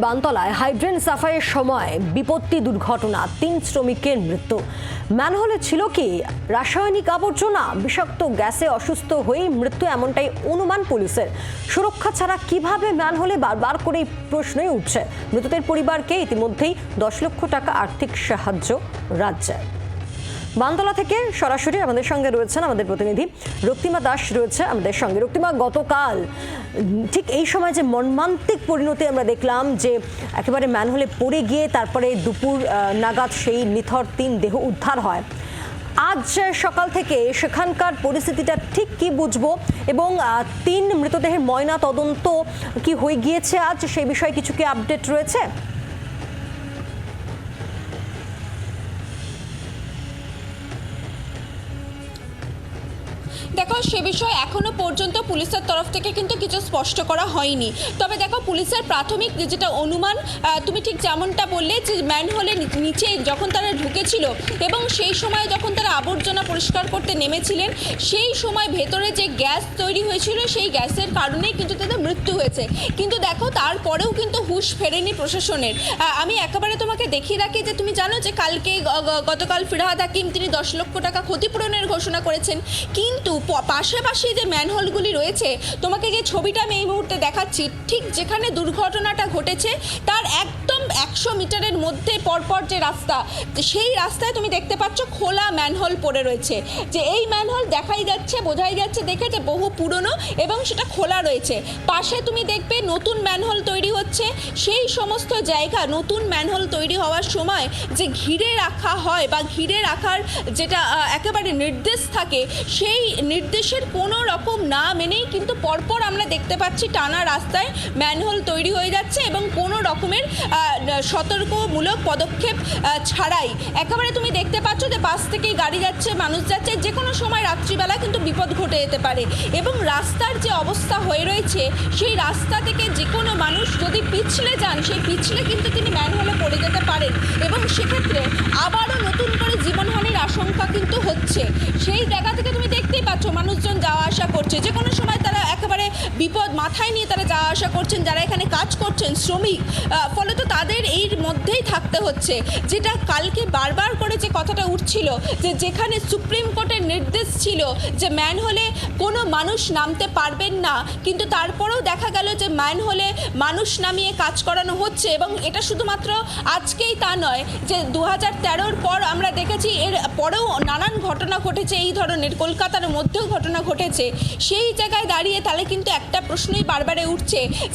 বানতলায় hydrant সাফাইয়ের সময় বিপত্তি দুর্ঘটনা, তিন শ্রমিকের মৃত্যু। ম্যানহোলে ছিল কি রাসায়নিক আবর্জনা? বিষাক্ত গ্যাসে অসুস্থ হয়েই মৃত্যু এমনটাই অনুমান পুলিশের। সুরক্ষা ছাড়া কীভাবে ম্যানহোলে বারবার করে এই প্রশ্নই উঠছে? মৃতদের পরিবারকে ইতিমধ্যেই দশ লক্ষ টাকা আর্থিক সাহায্য রাজ্যের বানতলা থেকে সরাসরি আমাদের সঙ্গে রয়েছেন আমাদের প্রতিনিধি রক্তিমা দাস রয়েছে আমাদের সঙ্গে। রক্তিমা, গতকাল, ঠিক এই সময় যে মর্মান্তিক পরিণতি আমরা দেখলাম যে একেবারে ম্যানহোলে পড়ে গিয়ে তারপরে দুপুর নাগাদ সেই নিথর তিন দেহ উদ্ধার হয়। আজ সকাল থেকে সেখানকার পরিস্থিতিটা ঠিক কি বুঝব এবং তিন মৃতদেহের ময়না তদন্ত কি হয়ে গিয়েছে আজ সেই বিষয়ে কিছু কি আপডেট রয়েছে? দেখো, সে বিষয়ে এখনও পর্যন্ত পুলিশের তরফ থেকে কিন্তু কিছু স্পষ্ট করা হয়নি। তবে দেখো, পুলিশের প্রাথমিক যেটা অনুমান তুমি ঠিক যেমনটা বললে যে ম্যানহোলের নিচে যখন তারা ঢুকেছিল এবং সেই সময় যখন তারা আবর্জনা পরিষ্কার করতে নেমেছিলেন, সেই সময় ভেতরে যে গ্যাস তৈরি হয়েছিল, সেই গ্যাসের কারণেই কিন্তু তাদের মৃত্যু হয়েছে। কিন্তু দেখো, তারপরেও কিন্তু হুঁশ ফেরেনি প্রশাসনের। আমি একেবারে তোমাকে দেখিয়ে রাখি যে তুমি জানো যে কালকে গতকাল ফিরহাদ হাকিম, তিনি দশ লক্ষ টাকা ক্ষতিপূরণের ঘোষণা করেছেন। কিন্তু প- পাশে পাশে যে ম্যানহোলগুলি রয়েছে, তোমাকে যে ছবিটা আমি এই মুহূর্তে দেখাচ্ছি, ঠিক যেখানে দুর্ঘটনাটা ঘটেছে, তার একদম একশো মিটারের মধ্যে পরপর যে রাস্তা, সেই রাস্তায় তুমি দেখতে পাচ্ছ খোলা ম্যানহোল পড়ে রয়েছে। যে এই ম্যানহোল দেখাই যাচ্ছে, বোঝাই যাচ্ছে দেখে যে বহু পুরনো এবং সেটা খোলা রয়েছে। পাশে তুমি দেখবে নতুন ম্যানহোল তৈরি হচ্ছে। সেই সমস্ত জায়গা নতুন ম্যানহোল তৈরি হওয়ার সময় যে ঘিরে রাখা হয় বা ঘিরে রাখার যেটা একেবারে নির্দেশ থাকে, সেই নির্দেশের কোনো রকম না মেনেই কিন্তু পরপর আমরা দেখতে পাচ্ছি টানা রাস্তায় ম্যানহোল তৈরি হয়ে যাচ্ছে এবং কোনো রকমের সতর্কমূলক পদক্ষেপ ছাড়াই। একেবারে তুমি দেখতে পাচ্ছ যে বাস থেকেই গাড়ি যাচ্ছে, মানুষ যাচ্ছে, যে কোনো সময় রাত্রিবেলা কিন্তু বিপদ ঘটে যেতে পারে। এবং রাস্তার যে অবস্থা হয়ে রয়েছে, সেই রাস্তা থেকে যে কোনো মানুষ যদি পিছলে যান, সেই পিছলে কিন্তু তিনি ম্যানহোলে পড়ে যেতে পারেন। এবং সেক্ষেত্রে আবারও নতুন করে জীবনহানির আশঙ্কা কিন্তু হচ্ছে। সেই জায়গা থেকে তুমি দেখতেই পাচ্ছ মানুষজন যাওয়া আসা করছে যে কোনো সময় তারা একেবারে বিপদ মাথায় নিয়ে তারা যাওয়া আসা করছেন, যারা এখানে কাজ করছেন, শ্রমিক ফলে তো তাদের এর মধ্যেই থাকতে হচ্ছে। যেটা কালকে বারবার করে যে কথাটা উঠছিল, যে যেখানে সুপ্রিম কোর্টের নির্দেশ ছিল যে ম্যান হলে কোনো মানুষ নামতে পারবেন না, কিন্তু তারপরেও দেখা গেল যে ম্যান হলে মানুষ নামিয়ে কাজ করানো হচ্ছে এবং এটা শুধুমাত্র আজকেই তা নয়, যে দু হাজার পর আমরা দেখেছি এর পরেও নানান ঘটনা ঘটেছে, এই ধরনের, কলকাতার মধ্যেও ঘটনা ঘটেছে। সেই জায়গায় দাঁড়িয়ে তাহলে কিন্তু একটা প্রশ্নই বারবারে উঠছে।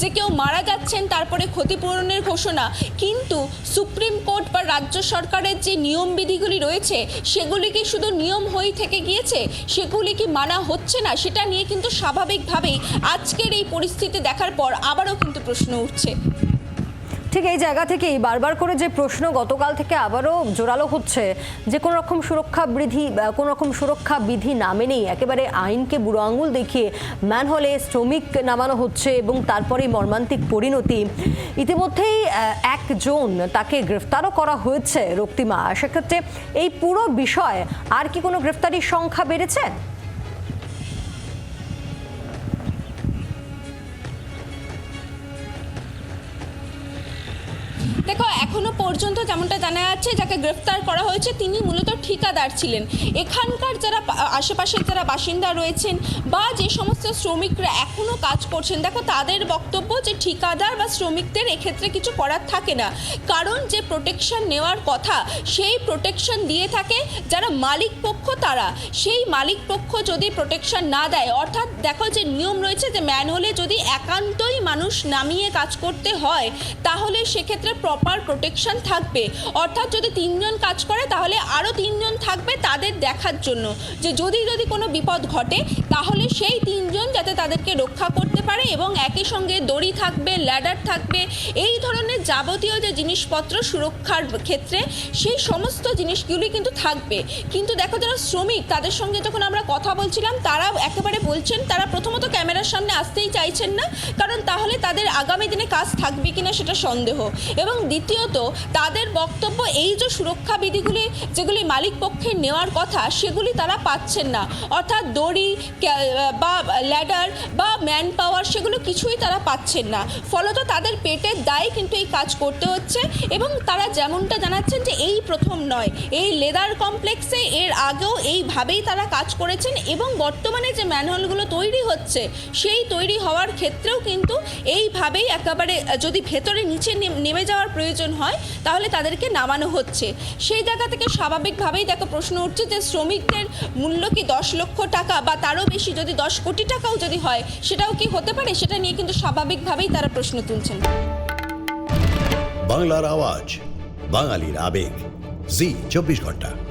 যে কেউ মারা যাচ্ছেন তারপরে ক্ষতিপূরণের ঘোষণা। কিন্তু সুপ্রিম কোর্ট বা রাজ্য সরকারের যে নিয়ম বিধিগুলি রয়েছে, সেগুলি কি শুধু নিয়ম হয়ে থেকে গিয়েছে? সেগুলি কি মানা হচ্ছে না? সেটা নিয়ে কিন্তু স্বাভাবিকভাবেই আজকের এই পরিস্থিতি দেখার পর আবারও কিন্তু প্রশ্ন উঠছে। ঠিক এই জায়গা থেকেই বারবার করে যে প্রশ্ন গতকাল থেকে আবারও জোরালো হচ্ছে, যে কোনো রকম সুরক্ষা বিধি কোনো রকম সুরক্ষা বিধি না মেনেই একেবারে আইনকে বুড়ো আঙুল দেখিয়ে ম্যানহলে শ্রমিক নামানো হচ্ছে এবং তারপরে মর্মান্তিক পরিণতি। ইতিমধ্যেই একজন তাকে গ্রেফতারও করা হয়েছে রক্তিমা। সেক্ষেত্রে এই পুরো বিষয় আর কি কোনো গ্রেফতারির সংখ্যা বেড়েছে? দেখো, এখনও পর্যন্ত যেমনটা জানা যাচ্ছে, যাকে গ্রেফতার করা হয়েছে, তিনি মূলত ঠিকাদার ছিলেন। এখানকার যারা আশেপাশের যারা বাসিন্দা রয়েছেন বা যে সমস্ত শ্রমিকরা এখনও কাজ করছেন, দেখো, তাদের বক্তব্য যে ঠিকাদার বা শ্রমিকদের এক্ষেত্রে কিছু করার থাকে না। কারণ যে প্রোটেকশন নেওয়ার কথা, সেই প্রোটেকশন দিয়ে থাকে যারা মালিক পক্ষ তারা। সেই মালিক পক্ষ যদি প্রোটেকশন না দেয়, অর্থাৎ দেখো যে নিয়ম রয়েছে যে ম্যানহোলে যদি একান্তই মানুষ নামিয়ে কাজ করতে হয়, তাহলে সেক্ষেত্রে প্রপার প্রোটেকশন থাকবে। অর্থাৎ যদি তিনজন কাজ করে, তাহলে আরও তিনজন থাকবে তাদের দেখার জন্য। যে যদি যদি কোনো বিপদ ঘটে, তাহলে সেই তিনজন যাতে তাদেরকে রক্ষা করতে পারে এবং একই সঙ্গে দড়ি থাকবে, ল্যাডার থাকবে, এই ধরনের যাবতীয় যে জিনিসপত্র সুরক্ষার ক্ষেত্রে, সেই সমস্ত জিনিসগুলি কিন্তু থাকবে। কিন্তু দেখো যারা শ্রমিক, তাদের সঙ্গে যখন আমরা কথা বলছিলাম, তারাও একেবারে বলছেন, তারা প্রথমত ক্যামেরার সামনে আসতেই চাইছেন না, কারণ তাহলে তাদের আগামী দিনে কাজ থাকবে কিনা সেটা সন্দেহ। এবং দ্বিতীয়ত, তাদের বক্তব্য এই যে সুরক্ষা বিধিগুলি, যেগুলি মালিক পক্ষে নেওয়ার কথা, সেগুলি তারা পাচ্ছেন না। অর্থাৎ দড়ি বা ল্যাডার বা ম্যান সেগুলো কিছুই তারা পাচ্ছেন না। ফলত তাদের পেটের দায়ে কিন্তু এই কাজ করতে হচ্ছে এবং তারা যেমনটা জানাচ্ছেন যে এই প্রথম নয়, এই লেদার কমপ্লেক্সে এর আগেও এইভাবেই তারা কাজ করেছেন এবং বর্তমানে যে ম্যানহোলগুলো তৈরি হচ্ছে, সেই তৈরি হওয়ার ক্ষেত্রেও কিন্তু এইভাবেই একেবারে যদি ভেতরে নিচে নেম- যাওয়ার প্রয়োজন হয়, তাহলে তাদেরকে নামানো হচ্ছে। সেই জায়গা থেকে স্বাভাবিকভাবেই দেখো প্রশ্ন উঠছে যে শ্রমিকদের মূল্য কি দশ লক্ষ টাকা বা তারও বেশি যদি দশ কোটি টাকাও যদি হয়, সেটাও কি হতে পারে? সেটা নিয়ে কিন্তু স্বাভাবিকভাবেই তারা প্রশ্ন তুলছেন। বাংলার আওয়াজ বাঙালির আবেগ। জি চব্বিশ ঘণ্টা।